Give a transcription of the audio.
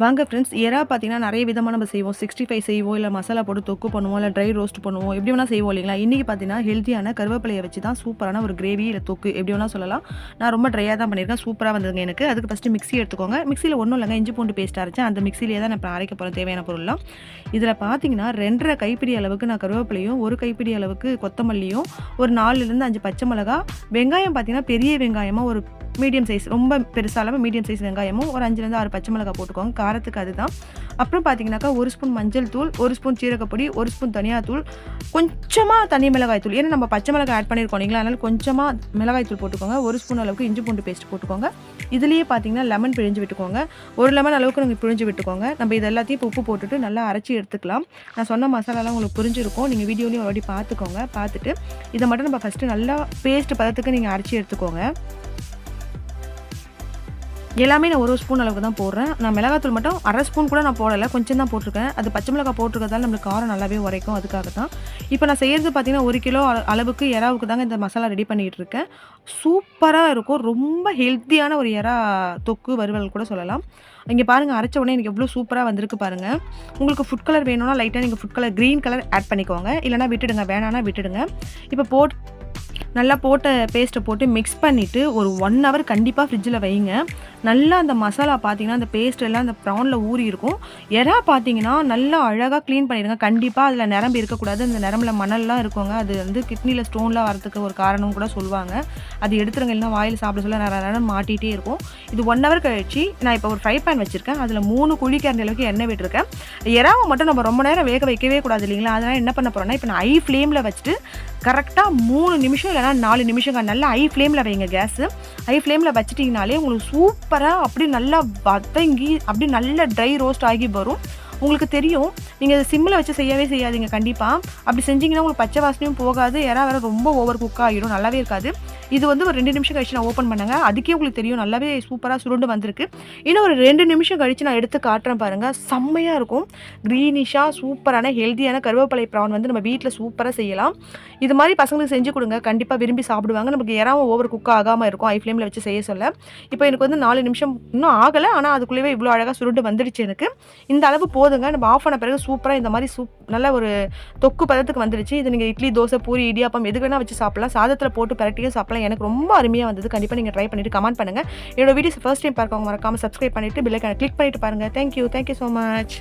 வாங்க ஃப்ரெண்ட்ஸ் எறா பார்த்தீங்கன்னா நிறைய விதமாக நம்ம செய்வோம். சிக்ஸ்டி ஃபைவ் செய்வோம் இல்லை மசாலா போட்டு தொக்கு பண்ணுவோம் இல்லை ட்ரை ரோஸ்ட் பண்ணுவோம். எப்படி வேணால் செய்வோம் இல்லைங்களா? இன்றைக்கி பார்த்தீங்கன்னா ஹெல்த்தியான கருவேப்பிலையை வச்சு தான் சூப்பரான ஒரு கிரேவி இல்லை தொக்கு எப்படி வேணால் சொல்லலாம். நான் ரொம்ப ட்ரையாக தான் பண்ணியிருக்கேன். சூப்பராக வந்ததுங்க எனக்கு. அதுக்கு ஃபஸ்ட்டு மிக்ஸி எடுத்துக்கோங்க. மிக்ஸியில் ஒன்றும் இல்லைங்க இஞ்சி பூண்டு பேஸ்ட் அரைச்சேன். அந்த மிக்ஸிலேயே தான் நான் இப்போ அரைக்க போகிற தேவையான பொருள்லாம். இதில் பார்த்தீங்கன்னா ரெண்டரை கைப்பிடி அளவுக்கு நான் கருவேப்பிலையும் ஒரு கைப்பிடி அளவுக்கு கொத்தமல்லியும் ஒரு நாலுலேருந்து அஞ்சு பச்சை மிளகா வெங்காயம் பார்த்தீங்கன்னா பெரிய வெங்காயமாக ஒரு மீடியம் சைஸ் ரொம்ப பெருசாக இல்லாமல் மீடியம் சைஸ் வெங்காயமும் ஒரு அஞ்சுலேருந்து ஆறு பச்சை மிளகா போட்டுக்கோங்க. காரத்துக்கு அதுதான். அப்புறம் பார்த்தீங்கன்னாக்கா ஒரு ஸ்பூன் மஞ்சள் தூள் ஒரு ஸ்பூன் சீரகப்பொடி ஒரு ஸ்பூன் தனியாத்தூள் கொஞ்சமாக தனி மிளகாய் தூள். ஏன்னா நம்ம பச்சை மிளகாய் ஆட் பண்ணியிருக்கோம் இல்லைங்களா? அதனால் கொஞ்சமாக மிளகாய் தூள் போட்டுக்கோங்க. ஒரு ஸ்பூன் அளவுக்கு இஞ்சி பூண்டு பேஸ்ட் போட்டுக்கோங்க. இதுலேயே பார்த்தீங்கன்னா லெமன் பிழிஞ்சு விட்டுக்கோங்க. ஒரு லெமன் அளவுக்கு நீங்கள் பிழிஞ்சு விட்டுக்கோங்க. நம்ம இது எல்லாத்தையும் இப்போ உப்பு போட்டுட்டு நல்லா அரைச்சி எடுத்துக்கலாம். நான் சொன்ன மசாலாலாம் உங்களுக்கு புரிஞ்சிருக்கும். நீங்கள் வீடியோலையும் ஒரு பார்த்துக்கோங்க பார்த்துட்டு இதை மட்டும் நம்ம ஃபஸ்ட்டு நல்லா பேஸ்ட் பதத்துக்கு நீங்கள் அரைச்சி எடுத்துக்கோங்க. எல்லாமே நான் ஒரு ஸ்பூன் அளவுக்கு தான் போடுறேன். நான் மிளகாத்தூள் மட்டும் அரை ஸ்பூன் கூட நான் போடலை. கொஞ்சம் தான் போட்டிருக்கேன். அது பச்சை மிளகாய் போட்டிருக்கதால நம்மளுக்கு காரம் நல்லாவே உரைக்கும். அதுக்காக தான். இப்போ நான் செய்கிறது பார்த்தீங்கன்னா ஒரு கிலோ அளவுக்கு இறாவுக்கு தாங்க இந்த மசாலா ரெடி பண்ணிகிட்டு இருக்கேன். சூப்பராக இருக்கும். ரொம்ப ஹெல்த்தியான ஒரு இறா தொக்கு வறுவல் கூட சொல்லலாம். இங்கே பாருங்கள் அரைச்ச உடனே எனக்கு எவ்வளோ சூப்பராக வந்திருக்கு பாருங்கள் உங்களுக்கு ஃபுட் கலர் வேணும்னா லைட்டாக நீங்கள் food colour green colour add பண்ணிக்கோங்க. இல்லைனா விட்டுடுங்க. வேணான்னா விட்டுடுங்க. இப்போ போட் நல்லா போட்ட பேஸ்ட்டை போட்டு மிக்ஸ் பண்ணிவிட்டு ஒரு ஒன் ஹவர் கண்டிப்பாக ஃப்ரிட்ஜில் வைங்க. நல்லா அந்த மசாலா பார்த்தீங்கன்னா அந்த பேஸ்ட் எல்லாம் அந்த ப்ரௌனில் ஊறி இருக்கும். எறா பார்த்தீங்கன்னா நல்லா அழகாக க்ளீன் பண்ணிடுங்க. கண்டிப்பாக அதில் நிரம்பு இருக்கக்கூடாது. அந்த நிரம்பில் மணல்லாம் இருக்குங்க. அது வந்து கிட்னியில் ஸ்டோன்லாம் வரதுக்கு ஒரு காரணம் கூட சொல்லுவாங்க. அது எடுத்துருங்க இல்லைன்னா வாயில் சாப்பிட சொல்ல நேரம் நேரம் மாட்டிகிட்டே இருக்கும். இது ஒன் ஹவர் கழிச்சு நான் இப்போ ஒரு ஃப்ரை பேன் வச்சுருக்கேன். அதில் மூணு குழி அளவுக்கு எண்ணெய் விட்டுருக்கேன். எறாவை மட்டும் நம்ம ரொம்ப நேரம் வேக வைக்கவே கூடாது இல்லைங்களா? அதனால் என்ன பண்ண போகிறோன்னா இப்போ நான் ஐ ஃப்ளேமில் வச்சுட்டு கரெக்டாக மூணு நிமிஷம் இல்லைனா நாலு நிமிஷம் நல்லா ஐ ஃப்ளேமில் வைங்க கேஸு ஐ ஃப்ளேமில் வச்சிட்டிங்கனாலே உங்களுக்கு சூப்பராக அப்படி நல்லா வதங்கி அப்படி நல்ல ட்ரை ரோஸ்ட் ஆகி வரும். உங்களுக்கு தெரியும் நீங்கள் அதை சிம்மில் வச்சு செய்யவே செய்யாதீங்க கண்டிப்பாக அப்படி செஞ்சிங்கன்னா உங்களுக்கு பச்சை வாசனையும் போகாது யாராவது வேறு ரொம்ப ஓவர் குக் ஆகிடும் நல்லாவே இருக்காது. இது வந்து ஒரு ரெண்டு நிமிஷம் கழிச்சு நான் ஓப்பன் பண்ணேங்க. அதுக்கே உங்களுக்கு தெரியும் நல்லாவே சூப்பராக சுருண்டு வந்திருக்கு. இன்னும் ஒரு ரெண்டு நிமிஷம் கழிச்சு நான் எடுத்து காட்டுறேன் பாருங்கள் செம்மையாக இருக்கும். க்ரீனிஷாக சூப்பரான ஹெல்த்தியான கருவேப்பிலை ப்ரான் வந்து நம்ம வீட்டில் சூப்பராக செய்யலாம். இது மாதிரி பசங்களுக்கு செஞ்சு கொடுங்க. கண்டிப்பாக விரும்பி சாப்பிடுவாங்க. நமக்கு இறாவும் ஓவர் குக் ஆகாமல் இருக்கும். ஐ ஃப்ளேமில் வச்சு செய்ய சொல்ல. இப்போ எனக்கு வந்து நாலு நிமிஷம் இன்னும் ஆகலை. ஆனால் அதுக்குள்ளேயே இவ்வளோ அழகாக சுருண்டு வந்துடுச்சு எனக்கு. இந்த அளவு போதுங்க. நம்ம ஆஃப் பண்ண பிறகு சூப்பராக இந்த மாதிரி சூப் நல்ல ஒரு தொக்கு பதத்துக்கு வந்துடுச்சு இது நீங்கள் இட்லி தோசை பூரி இடியாப்பம் எது வேணால் வச்சு சாப்பிடலாம். சாதத்தில் போட்டு பரட்டியும் சாப்பிடலாம். எனக்கு ரொம்ப அருமையாக வந்தது. கண்டிப்பாக நீங்கள் ட்ரை பண்ணிவிட்டு கமெண்ட் பண்ணுங்கள் என்னோட வீடியோஸ் ஃபர்ஸ்ட் டைம் பார்க்கவங்க மறக்காமல் சப்ஸ்கிரைப் பண்ணிவிட்டு பில்லைக்கான கிளிக் பண்ணிட்டு பாருங்கள் தேங்க்யூ தேங்க்யூ ஸோ மச்